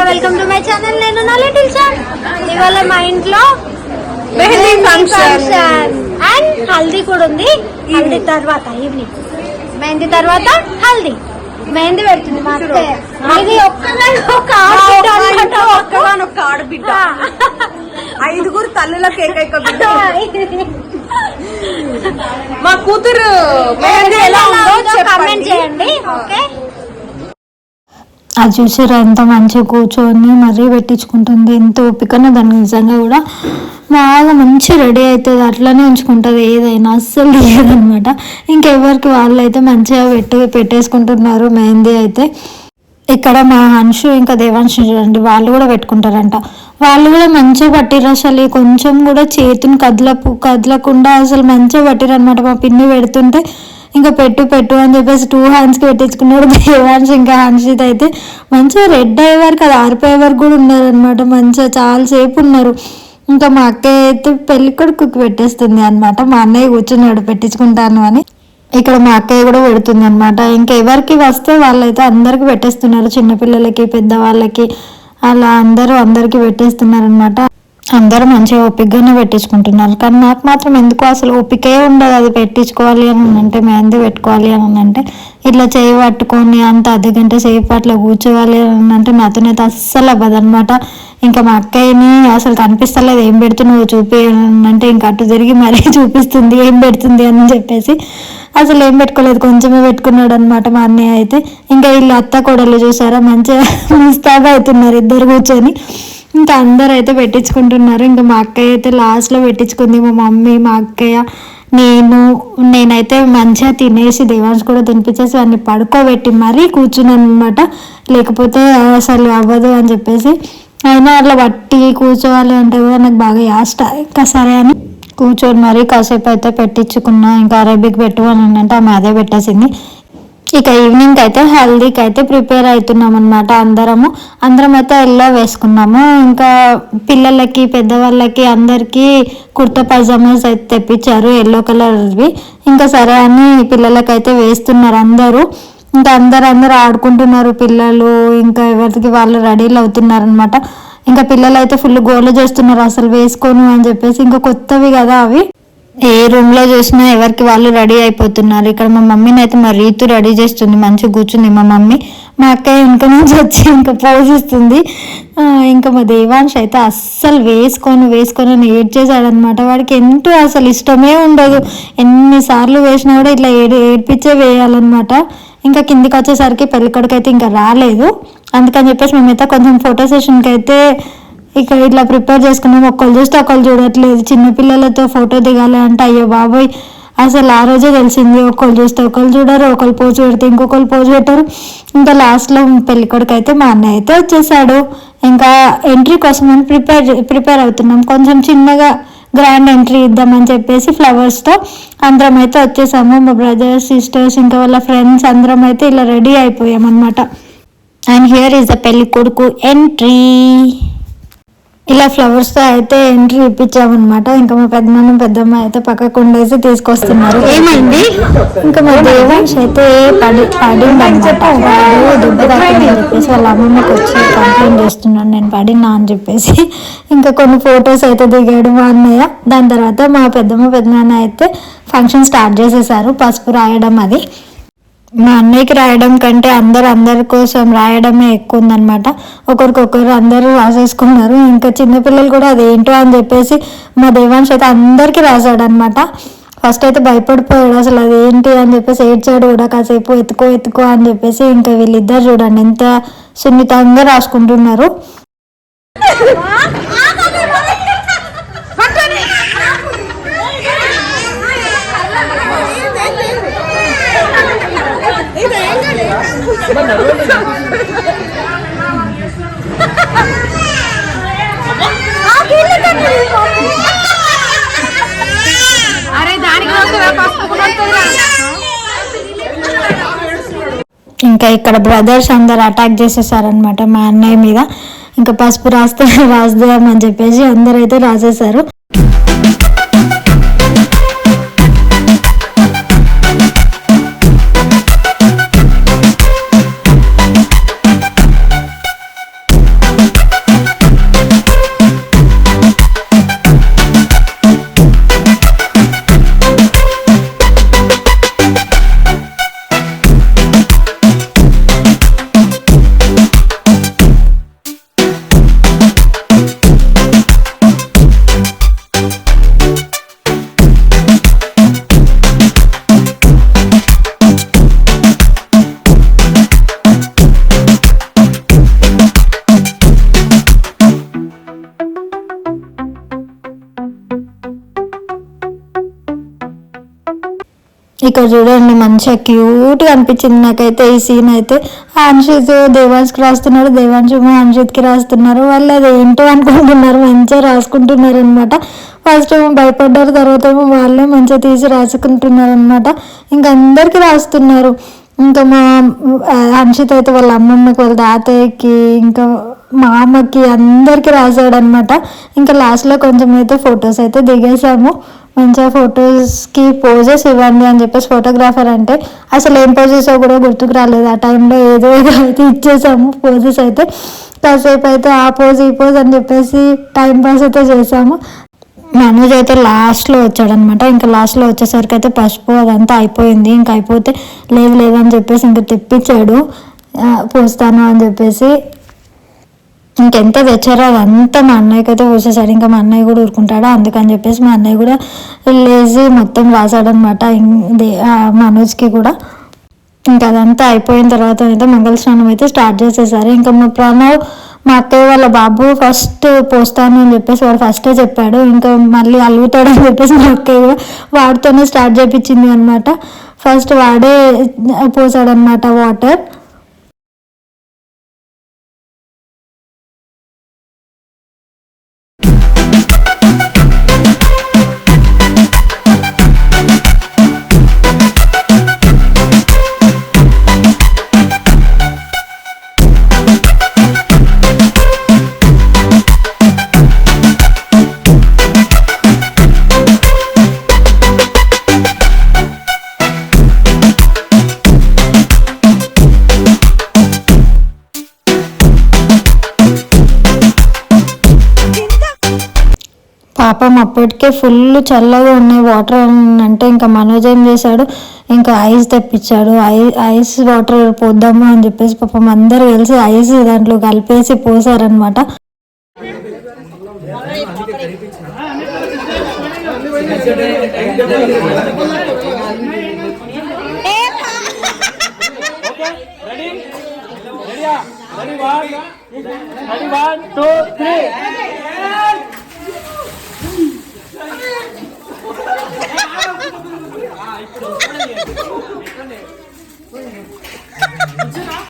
Hello welcome to my channel. నేను నా little చాన్ ఇవాళ మా ఇంట్లో మెహందీ ఫంక్షన్. అండ్ హల్దీ కూడా ఉంది. హల్దీ తర్వాత ఈవినింగ్ మెహందీ తర్వాత హల్దీ. మెహందీ పెడుతుంది మా అత్తయ్య ఇది ఒక్కగాని అది చూసారా ఎంత మంచిగా కూర్చొని మరీ పెట్టించుకుంటుంది. ఎంత ఓపికనో దాన్ని నిజంగా కూడా బాగా మంచి రెడీ అవుతుంది. అట్లనే ఉంచుకుంటుంది ఏదైనా. అస్సలు లేదనమాట. ఇంకెవరికి వాళ్ళు అయితే మంచిగా పెట్టు పెట్టేసుకుంటున్నారు మెహందీ అయితే. ఇక్కడ మా హన్షు ఇంకా దేవాంశు చూడండి వాళ్ళు కూడా పెట్టుకుంటారంట. వాళ్ళు కూడా మంచిగా పట్టిర్రు అసలు. కొంచెం కూడా చేతిని కదలపు కదలకుండా అసలు మంచిగా పట్టిర్రు అనమాట. మా పిన్ని పెడుతుంటే ఇంకా పెట్టు పెట్టు అని చెప్పేసి టూ హ్యాండ్స్కి పెట్టించుకున్నాడు. దేవాంశ్ ఇంకా హన్షిత్ అయితే మంచిగా రెడ్ అయ్యే వరకు అది ఆరిపోయే వరకు కూడా ఉన్నారనమాట మంచిగా చాలాసేపు ఉన్నారు. ఇంకా మా అక్కయ్య అయితే పెళ్ళి కొడుకుకి పెట్టేస్తుంది అనమాట మా అన్నయ్య కూర్చున్నాడు పెట్టించుకుంటాను అని. ఇక్కడ మా అక్కయ్య కూడా పెడుతుంది అనమాట ఇంకా ఎవరికి వస్తే వాళ్ళైతే అందరికి పెట్టేస్తున్నారు. చిన్నపిల్లలకి పెద్దవాళ్ళకి అలా అందరూ అందరికి పెట్టేస్తున్నారు అనమాట అందరూ మంచిగా ఓపికగానే పెట్టించుకుంటున్నారు. కానీ నాకు మాత్రం ఎందుకు అసలు ఓపికే ఉండదు అది పెట్టించుకోవాలి అని అంటే మెహందీ పెట్టుకోవాలి అని అంటే ఇట్లా చేయి పట్టుకొని అంత అర్ధ గంట సేపు అట్లా కూర్చోవాలి అని అంటే నాతోనైతే అస్సలు అవ్వదు అనమాట ఇంకా మా అక్కయ్యని అసలు కనిపిస్తలేదు ఏం పెడుతున్నావు చూపి అంటే ఇంకా అటు తిరిగి మరీ చూపిస్తుంది ఏం పెడుతుంది అని చెప్పేసి అసలు ఏం పెట్టుకోలేదు కొంచెమే పెట్టుకున్నాడు అనమాట మా అన్నయ్య అయితే. ఇంకా వీళ్ళు అత్త కోడలు చూసారా మంచిగా ముస్తాబా అవుతున్నారు ఇద్దరు కూర్చొని. ఇంకా అందరు అయితే పెట్టించుకుంటున్నారు. ఇంకా మా అక్కయ్య అయితే లాస్ట్లో పెట్టించుకుంది మా మమ్మీ మా అక్కయ్య నేను నేనైతే మంచిగా తినేసి దేవాంశ్ కూడా తినిపించేసి వాడిని పడుకోబెట్టి మరీ కూర్చున్నాను అనమాట లేకపోతే అసలు అవ్వదు అని చెప్పేసి. అయినా అట్లా పట్టి కూర్చోవాలి అంటే కూడా నాకు బాగా యాస్ట్. ఇంకా సరే అని కూర్చొని మరీ కాసేపు అయితే పెట్టించుకున్నా ఇంకా అరేబిక్ పెట్టు అని అంటే ఆమె అదే పెట్టేసింది. ఇక ఈవినింగ్ అయితే హల్దీకి అయితే ప్రిపేర్ అవుతున్నాం అనమాట అందరము. అందరం అయితే ఎల్లో వేసుకున్నాము. ఇంకా పిల్లలకి పెద్దవాళ్ళకి అందరికీ కుర్తా పైజామాస్ అయితే తెప్పించారు ఎల్లో కలర్వి ఇంకా సరే అని పిల్లలకైతే వేస్తున్నారు అందరూ. ఇంకా అందరు అందరు ఆడుకుంటున్నారు పిల్లలు. ఇంకా ఎవరికి వాళ్ళు రెడీలు అవుతున్నారనమాట ఇంకా పిల్లలు అయితే ఫుల్ గోళ్ళు చేస్తున్నారు అసలు వేసుకోను అని చెప్పేసి ఇంకా కొత్తవి కదా అవి. ఏ రూమ్లో చూసినా ఎవరికి వాళ్ళు రెడీ అయిపోతున్నారు. ఇక్కడ మా మమ్మీని అయితే మా రీతు రెడీ చేస్తుంది మంచిగా కూర్చుంది మా మమ్మీ. మా అక్కయ్య వెనక నుంచి వచ్చి ఇంకా పోషిస్తుంది. ఇంకా మా దేవాంశ్ అయితే అస్సలు వేసుకొని వేసుకొని అని ఏడ్చేసాడనమాట వాడికి ఎంతో అసలు ఇష్టమే ఉండదు. ఎన్నిసార్లు వేసినా కూడా ఇట్లా ఏడు ఏడ్పించే వేయాలన్నమాట. ఇంకా కిందికి వచ్చేసరికి పెళ్ళికొడుకు అయితే ఇంకా రాలేదు. అందుకని చెప్పేసి మేమైతే కొంచెం ఫోటో సెషన్కి అయితే ఇక ఇట్లా ప్రిపేర్ చేసుకున్నాం. ఒకళ్ళు చూస్తే ఒకళ్ళు చూడట్లేదు. చిన్నపిల్లలతో ఫోటో దిగాలి అంటే అయ్యో బాబోయ్. అసలు ఆ రోజే తెలిసింది. ఒకళ్ళు చూస్తే ఒకళ్ళు చూడరు ఒకళ్ళు పోజు పెడితే ఇంకొకళ్ళు పోజు పెట్టరు. ఇంకా లాస్ట్లో పెళ్ళి కొడుకు అయితే మా అన్నయ్య అయితే వచ్చేసాడు. ఇంకా ఎంట్రీ కోసం అని ప్రిపేర్ ప్రిపేర్ అవుతున్నాం. కొంచెం చిన్నగా గ్రాండ్ ఎంట్రీ ఇద్దామని చెప్పేసి ఫ్లవర్స్తో అందరం అయితే వచ్చేసాము. మా బ్రదర్స్ సిస్టర్స్ ఇంకా వాళ్ళ ఫ్రెండ్స్ అందరం అయితే ఇలా రెడీ అయిపోయామన్నమాట. అండ్ హియర్ ఈస్ ద పెళ్ళి కొడుకు ఎంట్రీ ఇలా ఫ్లవర్స్తో అయితే ఎంట్రీ ఇప్పించామన్నమాట. ఇంకా మా పెద్దనాన్న పెద్దమ్మ అయితే పక్కకు ఉండేసి తీసుకొస్తున్నారు. ఏమైంది? ఇంకా మా దేవాంశ్ అయితే పడి పడింది అనమాట వాడు దెబ్బ తాకింది అని చెప్పేసి వాళ్ళ అమ్మమ్మకి వచ్చి కంప్లైంట్ చేస్తున్నాను నేను పడినా అని చెప్పేసి. ఇంకా కొన్ని ఫొటోస్ అయితే దిగాడు మా అన్నయ్య. దాని తర్వాత మా పెద్దమ్మ పెద్దనాన్న అయితే ఫంక్షన్ స్టార్ట్ చేసేసారు. పసుపు రాయడం అది. మా అన్నయ్యకి రాయడం కంటే అందరు అందరి కోసం రాయడమే ఎక్కువ ఉందనమాట ఒకరికొకరు అందరూ రాసేసుకున్నారు. ఇంకా చిన్నపిల్లలు కూడా అదేంటో అని చెప్పేసి మా దేవాంశ్ అయితే అందరికీ రాశాడనమాట ఫస్ట్ అయితే భయపడిపోయాడు. అసలు అదేంటి అని చెప్పేసి ఏడ్చాడు కూడా. కాసేపు ఎత్తుకో ఎత్తుకో అని చెప్పేసి ఇంకా వీళ్ళిద్దరు చూడండి ఎంత సున్నితంగా రాసుకుంటున్నారు. అరే ఇంకా ఇక్కడ బ్రదర్స్ అందరు అటాక్ చేసేసారనమాట మా అన్నయ్య మీద. ఇంకా పసుపు రాస్తే రాస్తామని చెప్పేసి అందరూ అయితే రాసేసారు ఇక్కడ చూడండి మంచిగా క్యూట్గా అనిపించింది నాకైతే ఈ సీన్ అయితే. హన్షిత్ దేవాన్స్కి రాస్తున్నారు దేవాన్ష్ ఏమో హన్షిత్కి రాస్తున్నారు. వాళ్ళు అది ఏంటో అనుకుంటున్నారు. మంచిగా రాసుకుంటున్నారు అనమాట ఫస్ట్ ఏమో భయపడ్డారు. తర్వాత ఏమో వాళ్ళే మంచిగా తీసి రాసుకుంటున్నారు అనమాట ఇంకా అందరికీ రాస్తున్నారు. ఇంకా మా ఆ, హన్షిత్ అయితే వాళ్ళ అమ్మమ్మకి వాళ్ళ తాతయ్యకి ఇంకా మా అమ్మకి అందరికీ రాశాడనమాట ఇంకా లాస్ట్లో కొంచెం అయితే ఫొటోస్ అయితే దిగేసాము మంచిగా ఫొటోస్కి పోజెస్ ఇవ్వండి అని చెప్పేసి ఫోటోగ్రాఫర్ అంటే అసలు ఏం పోజెస్ కూడా గుర్తుకు రాలేదు. ఆ టైంలో ఏదో అయితే ఇచ్చేసాము పోజెస్ అయితే. కాసేపు అయితే ఆ పోజ్ ఈ పోజ్ అని చెప్పేసి టైం పాస్ అయితే చేసాము. మనోజ్ అయితే లాస్ట్లో వచ్చాడనమాట ఇంకా లాస్ట్లో వచ్చేసరికి అయితే పసుపు అదంతా అయిపోయింది. ఇంకా అయిపోతే లేదు లేదని చెప్పేసి ఇంకా తెప్పించాడు. పోస్తాను అని చెప్పేసి ఇంకెంత తెచ్చారో అదంతా మా అన్నయ్యకి అయితే పోసేసాడు ఇంకా మా అన్నయ్య కూడా ఊరుకుంటాడు? అందుకని చెప్పేసి మా అన్నయ్య కూడా లేచి మొత్తం రాశాడనమాట మనోజ్కి కూడా. ఇంకా అదంతా అయిపోయిన తర్వాత అయితే మంగళ స్నానం అయితే స్టార్ట్ చేసేసారు. ఇంకా మా ప్రణవ్ మా అత్తయ్య వాళ్ళ బాబు ఫస్ట్ పోస్తాను అని చెప్పేసి వాడు ఫస్టే చెప్పాడు. ఇంకా మళ్ళీ అలుగుతాడు అని చెప్పేసి మా అక్కయ్య వాడితోనే స్టార్ట్ చేయించింది అనమాట ఫస్ట్ వాడే పోసాడనమాట వాటర్. పాపం అప్పటికే ఫుల్ చల్లగా ఉన్నాయి. వాటర్ అని అంటే ఇంకా మనోజ్ ఏం చేశాడు? ఇంకా ఐస్ తెప్పించాడు. ఐ ఐస్ వాటర్ పోద్దాము అని చెప్పేసి పాపం అందరు కలిసి ఐస్ దాంట్లో కలిపేసి పోసారనమాట 你不能看着点你去